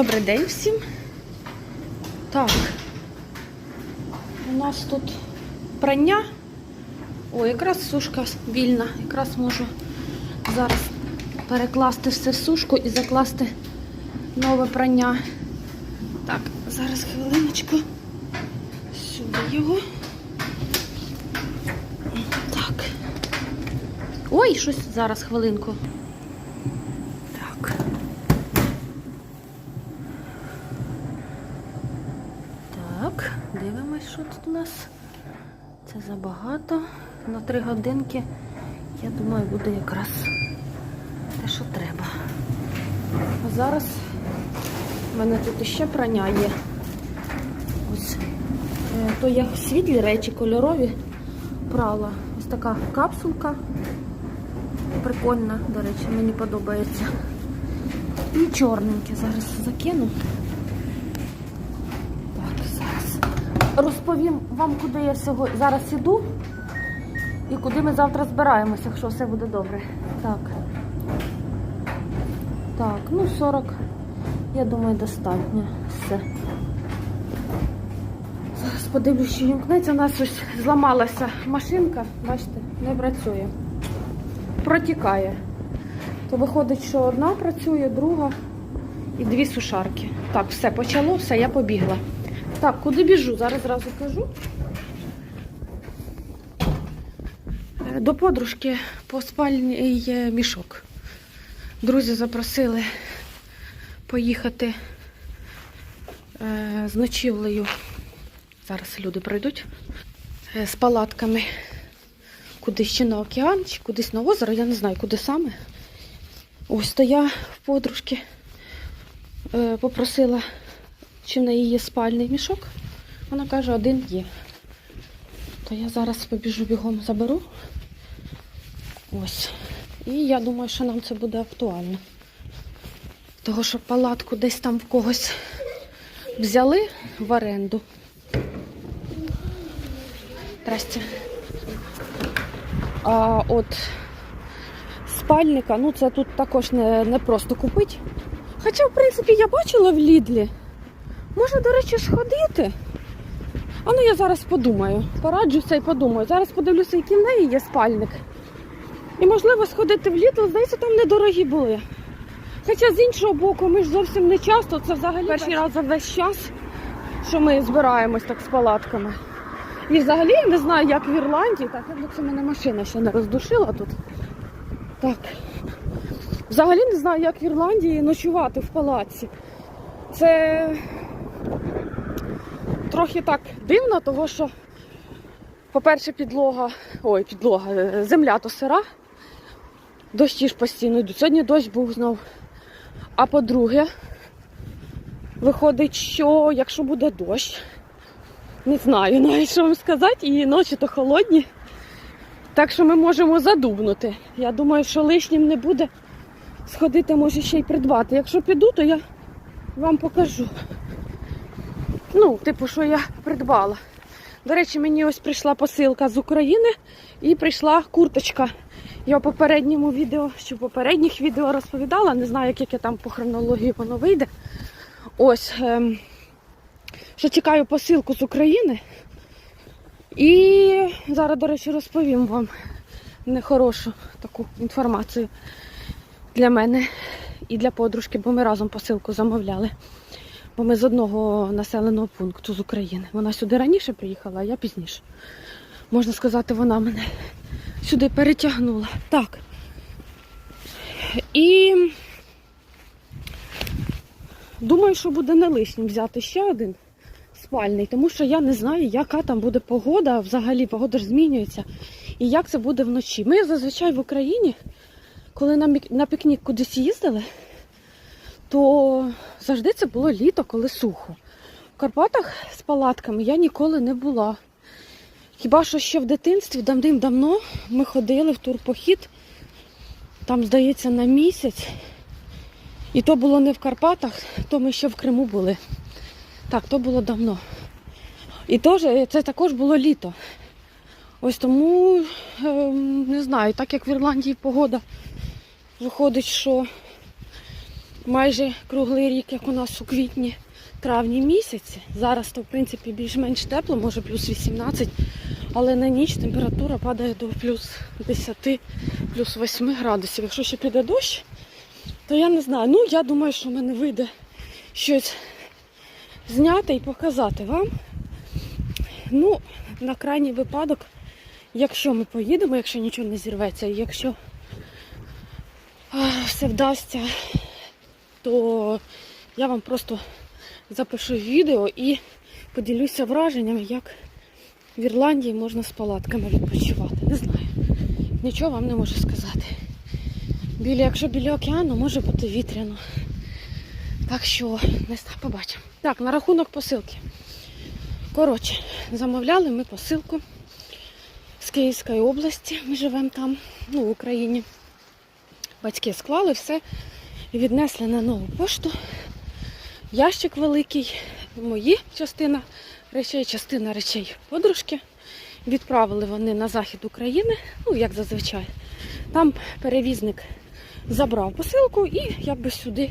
Добрий день всім. Так. У нас тут прання. О, якраз сушка вільна. Якраз можу зараз перекласти все в сушку і закласти нове прання. Так, зараз хвилиночку. Сюди його. Так. Ой, щось зараз хвилинку. Так. Так, дивимось, що тут у нас. Це забагато. На три годинки, я думаю, буде якраз те, що треба. А зараз в мене тут ще прання є. Ось. Е, То є світлі речі, кольорові прала. Ось така капсулка. Прикольна, до речі, мені подобається. І чорненьке зараз закину. Так, зараз розповім вам, куди я зараз іду і куди ми завтра збираємося, якщо все буде добре. Так. Так, ну 40, я думаю, достатньо. Все. Зараз подивлюсь, що вімкнеться. У нас ось зламалася машинка, бачите, не працює. Протікає. То виходить, що одна працює, друга і дві сушарки. Так, все, почало, все, я побігла. Так, куди біжу? Зараз зразу кажу. Е, До подружки по спальні є мішок. Друзі запросили поїхати е, з ночівлею. Зараз люди прийдуть е, з палатками кудись ще на океан, чи кудись на озеро, я не знаю, куди саме. Ось то я в подружки е, попросила, чи в неї є спальний мішок. Вона каже, один є. То я зараз побіжу бігом заберу. Ось. І я думаю, що нам це буде актуально. Того, що палатку десь там в когось взяли в оренду. Здрасте. А от спальника, ну це тут також не, не просто купити. Хоча, в принципі, я бачила в Лідлі. Можна, до речі, сходити. А ну я зараз подумаю. Пораджуся і подумаю. Зараз подивлюся, який в неї є спальник. І можливо сходити в Лідл, здається, там недорогі були. Хоча з іншого боку, ми ж зовсім не часто, це взагалі перший раз за весь час, що ми збираємось так з палатками. І взагалі я не знаю, як в Ірландії, так як це мене машина ще не роздушила тут. Так. Взагалі не знаю, як в Ірландії ночувати в палаці. Це трохи так дивно, того що, по-перше, підлога, ой, підлога, е, земля то сира, дощі ж постійно йдуть. Сьогодні дощ був знов. А по-друге, виходить, що якщо буде дощ, не знаю навіть, що вам сказати, і ночі то холодні. Так що ми можемо задубнути. Я думаю, що лишнім не буде сходити, може ще й придбати. Якщо піду, то я вам покажу. Ну, типу, що я придбала. До речі, мені ось прийшла посилка з України і прийшла курточка. Я в попередньому відео, чи в попередніх відео розповідала, не знаю, як яке там по хронології воно вийде. Ось, ем, що чекаю посилку з України. І зараз, до речі, розповім вам нехорошу таку інформацію для мене і для подружки, бо ми разом посилку замовляли. Бо ми з одного населеного пункту з України. Вона сюди раніше приїхала, а я пізніше. Можна сказати, вона мене сюди перетягнула. Так. І думаю, що буде не лишнім взяти ще один спальний, тому що я не знаю, яка там буде погода. Взагалі погода ж змінюється. І як це буде вночі. Ми зазвичай в Україні, коли на, пікнік кудись їздили, то завжди це було літо, коли сухо. В Карпатах з палатками я ніколи не була. Хіба що ще в дитинстві, давним-давно, ми ходили в турпохід, там, здається, на місяць. І то було не в Карпатах, то ми ще в Криму були. Так, то було давно. І теж, це також було літо. Ось тому, ем, не знаю, так як в Ірландії погода виходить, що майже круглий рік, як у нас у квітні, травні місяці. Зараз то в принципі більш-менш тепло, може плюс 18, але на ніч температура падає до плюс 10, плюс 8 градусів. Якщо ще піде дощ, то я не знаю. Ну, я думаю, що в мене вийде щось зняти і показати вам. Ну, на крайній випадок, якщо ми поїдемо, якщо нічого не зірветься, якщо все вдасться, то я вам просто запишу відео і поділюся враженнями, як в Ірландії можна з палатками відпочивати. Не знаю. Нічого вам не можу сказати. Біля, якщо біля океану, може бути вітряно. Так що, не знаю, побачимо. Так, на рахунок посилки. Коротше, замовляли ми посилку з Київської області. Ми живемо там, ну, в Україні. Батьки склали все віднесли на нову пошту. Ящик великий, мої частина речей, частина речей подружки. Відправили вони на захід України, ну як зазвичай. Там перевізник забрав посилку і якби сюди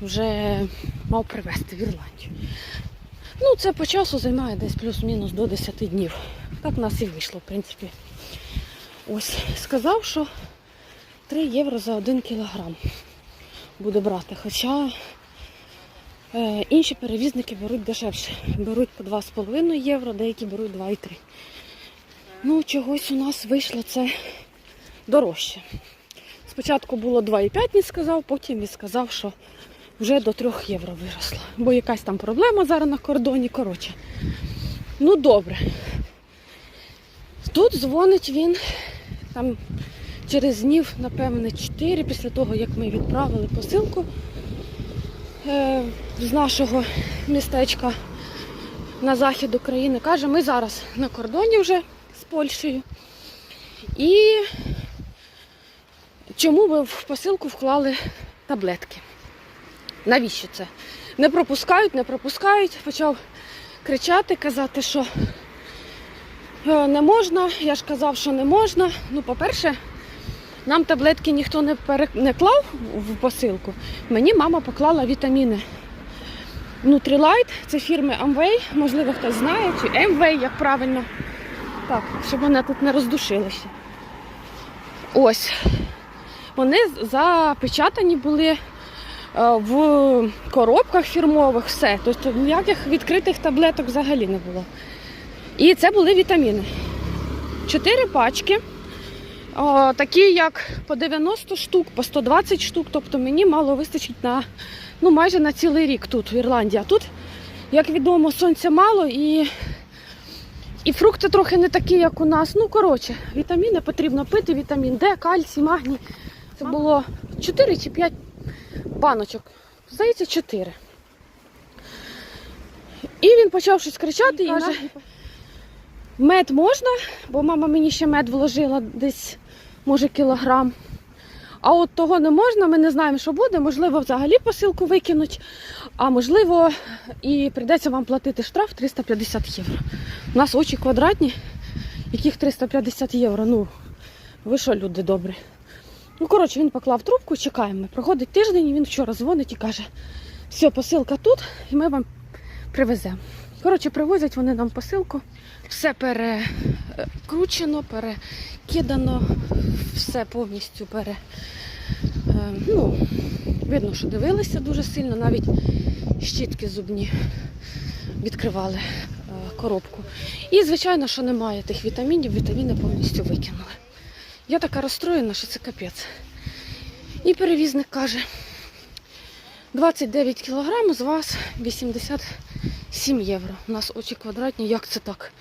вже мав привезти в Ірландію. Ну, це по часу займає десь плюс-мінус до 10 днів. Так в нас і вийшло, в принципі. Ось, сказав, що 3 євро за 1 кілограм буде брати. Хоча е, інші перевізники беруть дешевше. Беруть по 2,5 євро, деякі беруть 2,3. Ну, чогось у нас вийшло це дорожче. Спочатку було 2,5, він сказав, потім він сказав, що вже до 3 євро виросло. Бо якась там проблема зараз на кордоні. Коротше. Ну добре. Тут дзвонить він там через днів, напевне, 4 після того, як ми відправили посилку е, з нашого містечка на захід України. Каже, ми зараз на кордоні вже з Польщею. І чому ви в посилку вклали таблетки? Навіщо це? Не пропускають, не пропускають. Почав кричати, казати, що е, не можна. Я ж казав, що не можна. Ну, по-перше, нам таблетки ніхто не, пере... не клав в посилку. Мені мама поклала вітаміни. Нутрілайт, це фірми Amway, можливо, хтось знає, чи Amway, як правильно. Так, щоб вона тут не роздушилася. Ось. Вони запечатані були е, в коробках фірмових, все. Тобто ніяких відкритих таблеток взагалі не було. І це були вітаміни. Чотири пачки, о, такі як по 90 штук, по 120 штук. Тобто мені мало вистачить на ну, майже на цілий рік тут, в Ірландії. А тут, як відомо, сонця мало і, і фрукти трохи не такі, як у нас. Ну, коротше, вітаміни потрібно пити, вітамін Д, кальцій, магній. Це було 4 чи 5 баночок. Здається, 4. І він почав щось кричати і каже, мед можна, бо мама мені ще мед вложила десь, може, кілограм. А от того не можна, ми не знаємо, що буде. Можливо, взагалі посилку викинуть, а можливо, і прийдеться вам платити штраф 350 євро. У нас очі квадратні, яких 350 євро. Ну, ви що, люди добрі? Ну, коротше, він поклав трубку, чекаємо. Проходить тиждень, і він вчора дзвонить і каже, все, посилка тут, і ми вам привеземо. Коротше, привозять вони нам посилку. Все перекручено, перекидано, все повністю пере. е, Ну, видно, що дивилися дуже сильно, навіть щітки зубні відкривали е, коробку. І, звичайно, що немає тих вітамінів, вітаміни повністю викинули. Я така розстроєна, що це капець. І перевізник каже, 29 кілограм, з вас 87 євро. У нас очі квадратні, як це так?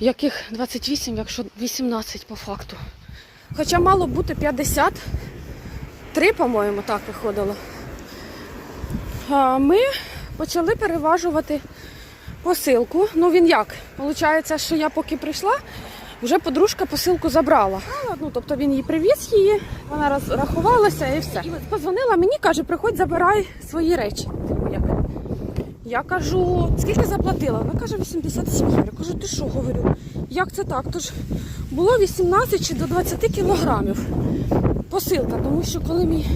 Яких 28, якщо 18 по факту. Хоча мало бути 53, по-моєму, так виходило. А Ми почали переважувати посилку. Ну він як? Получається, що я поки прийшла, вже подружка посилку забрала. Ну, тобто він їй привіз її, вона розрахувалася і все. І позвонила мені, каже, приходь, забирай свої речі. Я кажу, скільки заплатила? Вона каже, 87 євро. Я кажу, ти що говорю? Як це так? Тож було 18 чи до 20 кілограмів посилка, тому що коли мій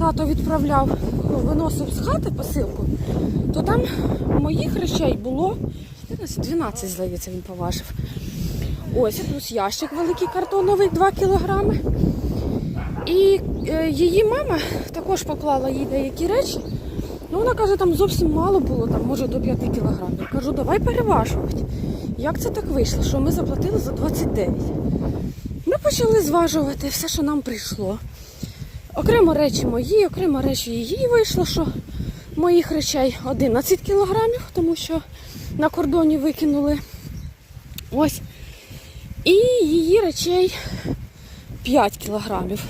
тато відправляв, виносив з хати посилку, то там моїх речей було 12, здається, він поважив. Ось, плюс ящик великий картоновий 2 кілограми. І е, її мама також поклала їй деякі речі. Ну, вона каже, там зовсім мало було, там може до 5 кілограмів. Кажу, давай переважувати. Як це так вийшло, що ми заплатили за 29? Ми почали зважувати все, що нам прийшло. Окремо речі мої, окремо речі її вийшло, що моїх речей 11 кілограмів, тому що на кордоні викинули. Ось. І її речей 5 кілограмів.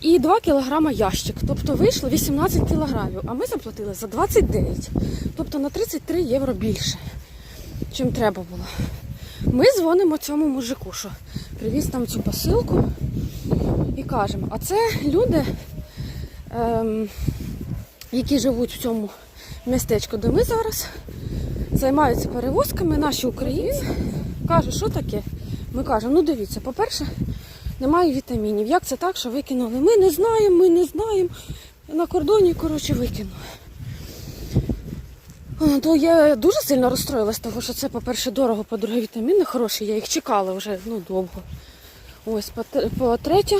І 2 кілограма ящик. Тобто вийшло 18 кілограмів, а ми заплатили за 29. Тобто на 33 євро більше, чим треба було. Ми дзвонимо цьому мужику, що привіз нам цю посилку і кажемо, а це люди, ем, які живуть в цьому містечку, де ми зараз, займаються перевозками, наші українці. Каже, що таке? Ми кажемо, ну дивіться, по-перше, немає вітамінів. Як це так, що викинули? Ми не знаємо, ми не знаємо. На кордоні, коротше, викинули. То я дуже сильно розстроїлась, тому що це, по-перше, дорого, по-друге, вітаміни хороші, я їх чекала вже ну, довго. Ось, по- по-третє,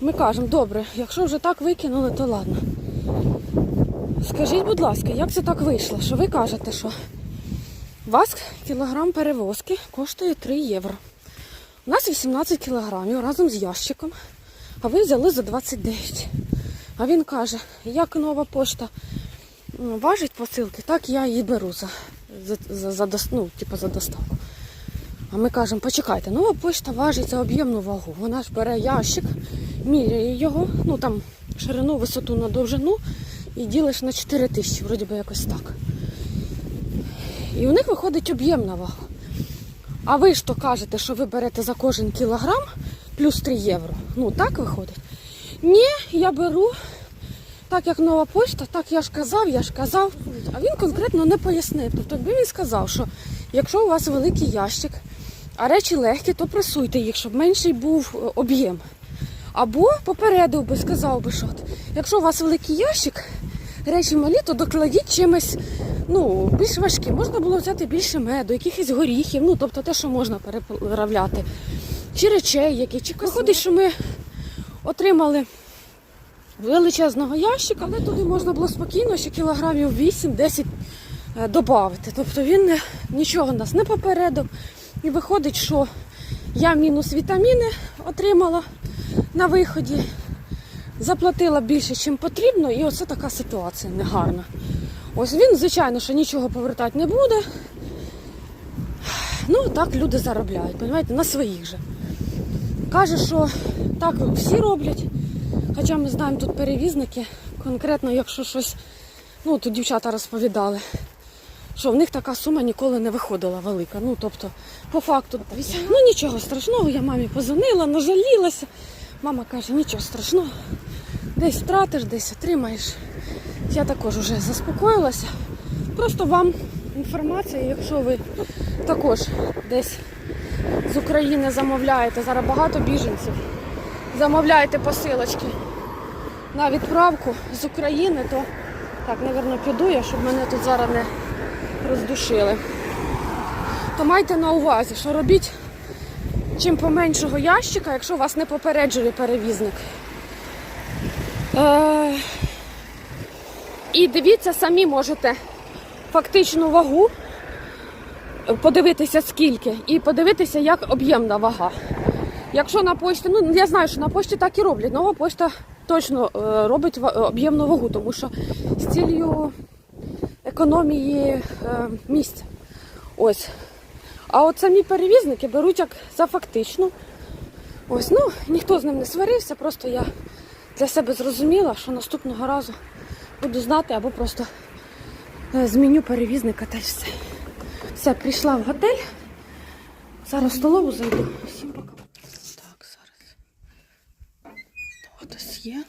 ми кажемо, добре, якщо вже так викинули, то ладно. Скажіть, будь ласка, як це так вийшло? Що ви кажете, що вас кілограм перевозки коштує 3 євро. У нас 18 кілограмів разом з ящиком, а ви взяли за 29. А він каже, як нова пошта важить посилки, так я її беру за, за, за, за, ну, типу, за доставку. А ми кажемо, почекайте, нова пошта важить за об'ємну вагу. Вона ж бере ящик, міряє його, ну там ширину, висоту на довжину і ділиш на 4 тисячі, вроді би якось так. І у них виходить об'ємна вага. А ви ж то кажете, що ви берете за кожен кілограм плюс 3 євро. Ну так виходить? Ні, я беру так як нова пошта, так я ж казав, я ж казав. А він конкретно не пояснив. Тобто, він сказав, що якщо у вас великий ящик, а речі легкі, то пресуйте їх, щоб менший був е, об'єм. Або попередив би, сказав би, що якщо у вас великий ящик, речі малі, то докладіть чимось ну, більш важкі. Можна було взяти більше меду, якихось горіхів, ну тобто те, що можна переправляти. Чи речей, які чи виходить, що ми отримали величезного ящика, але туди можна було спокійно ще кілограмів 8-10 додати. Тобто він не- нічого нас не попередив. І виходить, що я мінус вітаміни отримала на виході, заплатила більше, чим потрібно, і оце така ситуація негарна. Ось він, звичайно, що нічого повертати не буде. Ну, так люди заробляють, розумієте, на своїх же. Каже, що так всі роблять. Хоча ми знаємо тут перевізники, конкретно, якщо щось, ну тут дівчата розповідали, що в них така сума ніколи не виходила велика. Ну, тобто, по факту, ну нічого страшного, я мамі позвонила, нажалілася. Мама каже, нічого страшного, десь втратиш, десь отримаєш. Я також вже заспокоїлася. Просто вам інформація, якщо ви також десь з України замовляєте, зараз багато біженців замовляєте посилочки на відправку з України, то так, мабуть, піду я, щоб мене тут зараз не роздушили. То майте на увазі, що робіть чим поменшого ящика, якщо вас не попереджує перевізник. Е- і дивіться, самі можете фактичну вагу подивитися скільки, і подивитися, як об'ємна вага. Якщо на пошті, ну я знаю, що на пошті так і роблять. Нова пошта точно е, робить об'ємну вагу, тому що з цілею економії е, місця. Ось. А от самі перевізники беруть як за фактичну. Ось, ну, ніхто з ним не сварився, просто я для себе зрозуміла, що наступного разу буду знати або просто е, зміню перевізника та й все. Все, прийшла в готель. Зараз в столову зайду. Всім пока. Так, зараз. Хтось є.